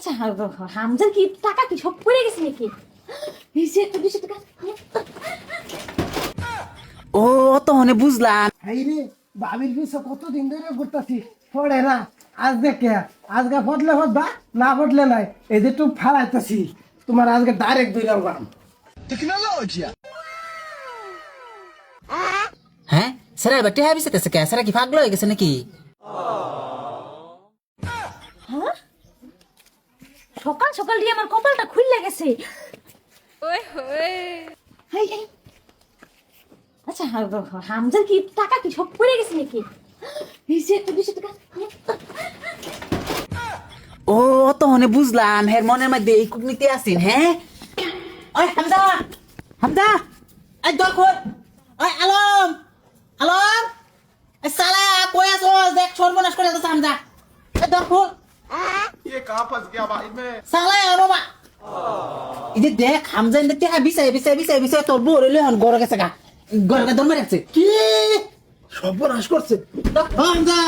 আচ্ছা হামজার কি টাকা কি সব পড়ে গেছে নাকি? এই যে একটা দুশো টাকা ও তো মনে বুঝলাম। হাই রে বাবির পিছে কতদিন ধরে ঘুরতাছি? পড়ে না আজ দেখে আজকে ফটলে ফটবা না ফটলে নাই। এই যে টুপ ফালাইতেছি তোমার আজকে ডাইরেক্ট দুই রাম হ্যাঁ স্যার এবার টেহা বিসাতেছে কে? স্যার কি পাগল হয়ে গেছে নাকি? হ্যাঁ? সকাল সকাল দিয়ে আমার কপালটা খুললে গেছে। Hi, hi. আচ্ছা হামজার কি টাকা কি সব পড়ে গেছে নাকি? ও তো মনে বুঝলাম হের মনের মধ্যে এই কুটনীতি আছেন হ্যাঁ? ওই হামদা হামদা এই দল খোল। ওই আলম আলম। সালা কই আছো দেখ সর্বনাশ করে দিতেছে হামদা এই দল कहाँ फंस गया भाई मैं সালা বাবা এই যে দেখ হামজা ইন্দে টেহা বিছাই বিছাই বিছাই বিছাই তোর বউ রইলে হন গড় গেছে গা গড় গা দম রাখছে কি সর্বনাশ করছে হামজা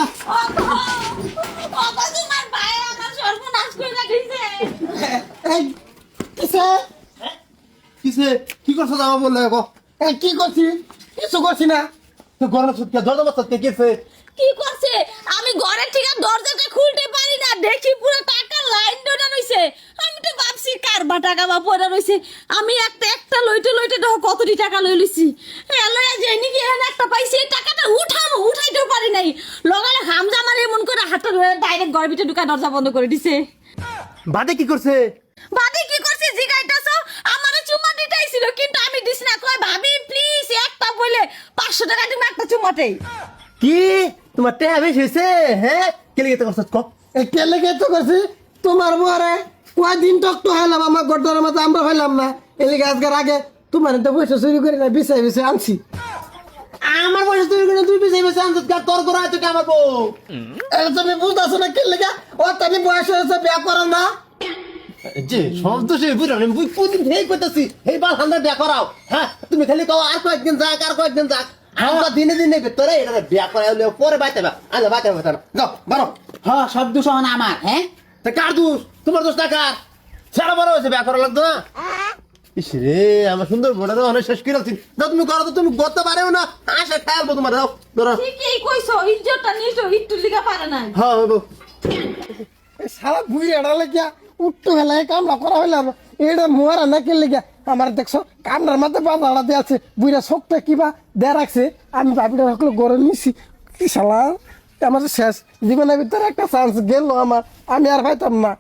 বাবা তোমার ভাই আমার সর্বনাশ করে দিয়েছে এই কিসে किसे की कर सकता बोल रहे हो এই কি করছি কিছু করছি না तो गौरव सुट क्या दर्द बस के कैसे কি করছে আমি ঘরের থেকে দরজাটা খুলতে পারি না দেখি পুরো টাকা হইছে আমি তো ভাবছি কারবা টাকা বা পড়া রইছে। আমি একটা একটা লইতে লইতে দেখো কতটি টাকা লই লইছি। হ্যাঁ, লয়া যে নাকি এখানে একটা পাইছি। এই টাকাটা উঠামো উঠাইতেও পারি নাই। লগালে হামজা মারে এমন করে হাতটা ধরে ডাইরেক্ট গর্বিতে ঢুকা দরজা বন্ধ করে দিছে। বাদে কি করছে? বাদে কি করছে জিগাইতাছো? আমারে চুমা দিতেছিল কিন্তু আমি দিস না। কয় ভাবি প্লিজ একটা বলে 500 টাকা দিম একটা চুমাতেই কি? তোমার টেহা বেশি হয়েছে হ্যাঁ? কেলে গেতে করছ ক? কেলে গেতে করছিস তোমার বরে কয়দিন টক তো হাইলাম আমার গড্ডার মতো আমরা হইলাম না। এলিগে আজকের আগে তোমার তো পয়সা চুরি করে না বিছাই বিছাই আনছি। আমার বয়স তুই করে তুই বেশি বেশি আনছিস গা তোর করা কি আমার বউ? এটা তুমি বুঝতেছো না কে লেগে? ও তানি বয়স হয়েছে বিয়া করো না। যে শব্দ সে বুঝলাম না বুঝ প্রতিদিন হেই করতেছি এই বাল হান্দা বিয়া করাও। হ্যাঁ তুমি খালি কও আর কয়েকদিন যাক আর কয়েকদিন যাক। আমরা দিনে দিনে ভিতরে এটা বিয়া করা হলে পরে বাইতে বা আজ বাইতে যাও বারো। হ্যাঁ সব দোষ হন আমার হ্যাঁ? তা কার দোষ? তোমার দোষ না কার? সারা বড় হয়েছে বিয়া করা লাগতো না? ইস রে আমার সুন্দর বোটা তো অনেক শেষ করে আছি যাও তুমি করো তো তুমি গত পারেও না। আশা খেয়ালবো তোমার দাও ধরো। ঠিকই কইছো ইজ্জতটা নিটো একটু লিগা পারে নাই। হ্যাঁ হব সারা বুড়ি এড়া লেগিয়া উঠতে গেলে কামটা করা হইলাম এটা মোয়ারা না কে লেগিয়া? আমার দেখছ কামটার মাঝে বাঁধাড়া দিয়ে আছে। বুড়া শোকটা কিবা দেয়া রাখছে। আমি বাপিটা রাখলে গড়ে নিছি। কি শালা? আমার শেষ জীবনের ভিতরে একটা চান্স গেল আমার আমি আর পাইতাম না।